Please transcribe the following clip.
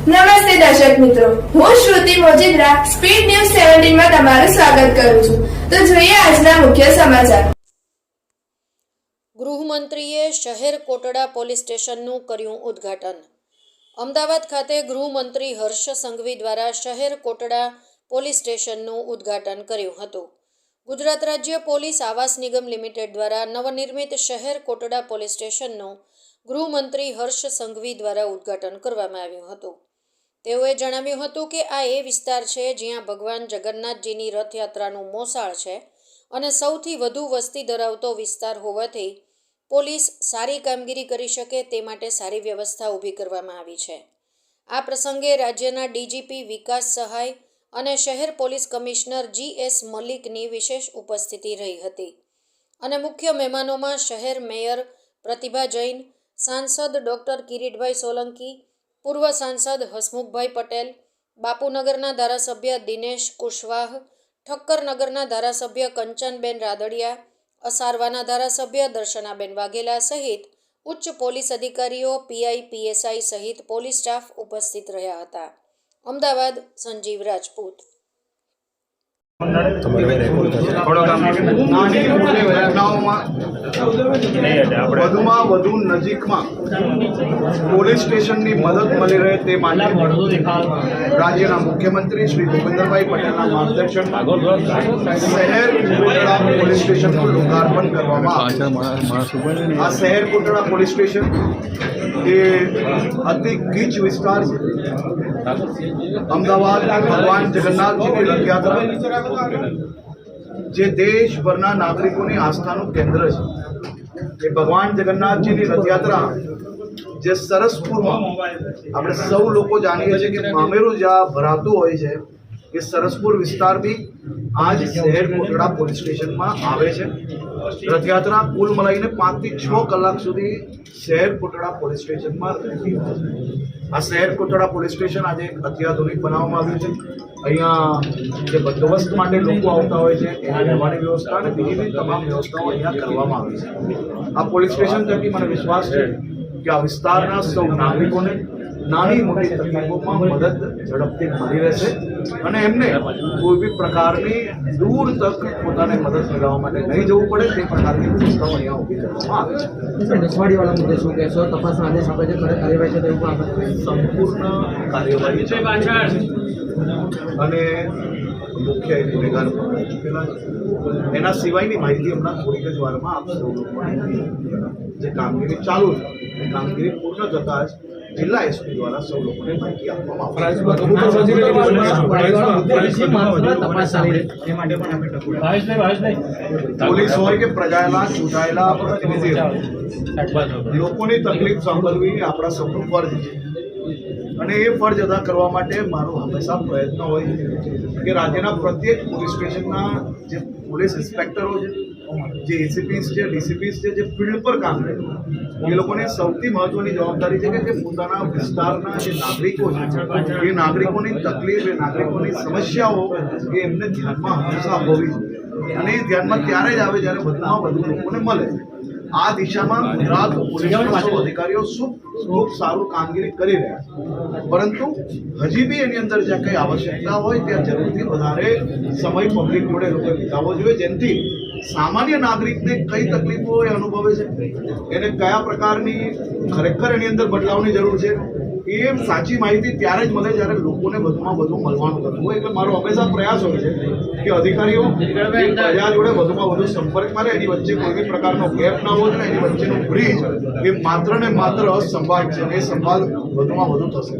નમસ્તે દર્શક મિત્રો. હું શ્રુતિ મોજીદ્રા, સ્પીડ ન્યૂઝ સેવન્ટીનમાં તમારું સ્વાગત કરું છું. તો જોઈએ આજના મુખ્ય સમાચાર. ગૃહમંત્રીએ શહેર કોટડા પોલીસ સ્ટેશનનું કર્યું ઉદ્ઘાટન. અમદાવાદ ખાતે ગૃહમંત્રી હર્ષ સંઘવી દ્વારા શહેર કોટડા પોલીસ સ્ટેશનનું ઉદ્ઘાટન કર્યું હતું. ગુજરાત રાજ્ય પોલીસ આવાસ નિગમ લિમિટેડ દ્વારા નવનિર્મિત શહેર કોટડા પોલીસ સ્ટેશનનું ગૃહમંત્રી હર્ષ સંઘવી દ્વારા ઉદ્ઘાટન કરવામાં આવ્યું હતું. તેઓએ જણાવ્યું હતું કે આ એ વિસ્તાર છે જ્યાં ભગવાન જગન્નાથજીની રથયાત્રાનું મોસાળ છે અને સૌથી વધુ વસ્તી ધરાવતો વિસ્તાર હોવાથી પોલીસ સારી કામગીરી કરી શકે તે માટે સારી વ્યવસ્થા ઊભી કરવામાં આવી છે. આ પ્રસંગે રાજ્યના ડીજીપી વિકાસ સહાય અને શહેર પોલીસ કમિશનર જી એસ મલિકની વિશેષ ઉપસ્થિતિ રહી હતી અને મુખ્ય મહેમાનોમાં શહેર મેયર પ્રતિભા જૈન, સાંસદ ડૉક્ટર કિરીટભાઈ સોલંકી પૂર્વ સાંસદ હસમુખભાઈ પટેલ, બાપુનગરના ધારાસભ્ય દિનેશ કુશવાહ ઠક્કરનગરના ધારાસભ્ય કંચનબેન રાદડિયા, અસારવાના ધારાસભ્ય દર્શનાબેન વાઘેલા સહિત ઉચ્ચ પોલીસ અધિકારીઓ, પીઆઈ, પીએસઆઈ સહિત પોલીસ સ્ટાફ ઉપસ્થિત રહ્યા હતા. અમદાવાદ સંજીવ રાજપૂત તમારે રેકોર્ડ થશે થોડોક આમ નાની મોટી ઘટનાઓમાં વધુમાં વધુ નજીકમાં પોલીસ સ્ટેશનની મદદ મળી રહે તે માટે રાજ્યના મુખ્યમંત્રી શ્રી ભૂપેન્દ્રભાઈ પટેલના માર્ગદર્શન શહેર કુટડા પોલીસ સ્ટેશનનું લોકાર્પણ કરવામાં આ શહેર કુટડા પોલીસ સ્ટેશન એ અતિ ગીચ વિસ્તાર છે. અમદાવાદ ભગવાન જગન્નાથજીની રથયાત્રા, જે દેશભરના નાગરિકોની આસ્થાનું કેન્દ્ર છે. એ ભગવાન જગન્નાથજીની રથયાત્રા, જે સરસપુરમાં આપણે સૌ લોકો જાણીએ છીએ કે મામેરું જ્યાં ભરાતું હોય છે એ સરસપુર વિસ્તાર બી આજ શહેર કોટડા પોલીસ સ્ટેશનમાં આવે છે. રથયાત્રા કુલ મળીને પાંચથી છ કલાક સુધી શહેર કોટડા પોલીસ સ્ટેશનમાં રહેતી હોય આ શહેર કોટડા પોલીસ સ્ટેશન આજે એક અત્યાધુનિક બનાવવામાં આવ્યું છે. અહીંયા જે બંદોબસ્ત માટે લોકો આવતા હોય છે, એના રહેવાની વ્યવસ્થા અને બીજી બી તમામ વ્યવસ્થાઓ અહીંયા કરવામાં આવી છે. આ પોલીસ સ્ટેશન થકી મને વિશ્વાસ છે કે આ વિસ્તારના સૌ નાગરિકોને નાની મોટી તકલીફોમાં મદદ ઝડપથી મળી રહેશે અને એમને કોઈ બી પ્રકારની દૂર તક પોતાને મદદ મેળવવા માટે નહીં જવું પડે તે પ્રકારની વ્યવસ્થાઓ અહીંયા ઊભી કરવામાં આવે છે. સર મુદ્દે શું કહેશો? તપાસના આદેશ આપે છે કાર્યવાહી છે તેવું પણ સંપૂર્ણ કાર્યવાહી છે. અને મુખ્ય એક ગુનેગાર પકડાઈ ચૂકેલા છે. એના સિવાયની માહિતી હમણાં થોડીક જ વારમાં આપ સૌ લોકોને જે કામગીરી ચાલુ છે એ કામગીરી પૂર્ણ થતાં જ જિલ્લા એસપી દ્વારા સૌ લોકોને માહિતી આપવામાં પોલીસ હોય કે પ્રજાના ચૂંટાયેલા પ્રતિનિધિ લોકોની તકલીફ સાંભળવી આપણા સૌનું ફરજ છે. અને એ ફરજ અદા કરવા માટે મારો હંમેશા પ્રયત્ન હોય કે રાજ્યના પ્રત્યેક પોલીસ સ્ટેશનના જે પોલીસ ઇન્સ્પેક્ટરો છે, જે એસીપીસ છે ડીસીપીસ છે, જે ફિલ્ડ પર કામ કરે, એ લોકોને સૌથી મહત્વની જવાબદારી છે કે પોતાના વિસ્તારના જે નાગરિકો છે, એ નાગરિકોની તકલીફ, એ નાગરિકોની સમસ્યાઓ, એ એમને ધ્યાનમાં હંમેશા હોવી જોઈએ. અને એ ધ્યાનમાં ત્યારે જ આવે જ્યારે વધુમાં બધું લોકોને મળે. આ દિશામાં ગુજરાત પોલીસના અધિકારીઓ ખૂબ ખૂબ સારું કામગીરી કરી રહ્યા પરંતુ હજી બી એની અંદર જ્યાં કંઈ આવશ્યકતા હોય ત્યાં જરૂરથી વધારે સમય પબ્લિક જોડે લોકોએ વિતાવવો જોઈએ. જેનાથી સામાન્ય નાગરિકને કઈ તકલીફો એ અનુભવે છે? એને કયા પ્રકારની ખરેખર એની અંદર બદલાવની જરૂર છે? એ સાચી માહિતી ત્યારે જ મળે જ્યારે લોકોને વધુમાં વધુ મળવાનું થતું હોય. એટલે મારો હંમેશા પ્રયાસ હોય છે કે અધિકારીઓ પ્રજા જોડે વધુમાં વધુ સંપર્ક મારે, એની વચ્ચે કોઈ બી પ્રકારનો ગેપ ના હોય ને એની વચ્ચેનો બ્રિજ એ માત્ર ને માત્ર સંવાદ છે એ સંવાદ વધુમાં વધુ થશે.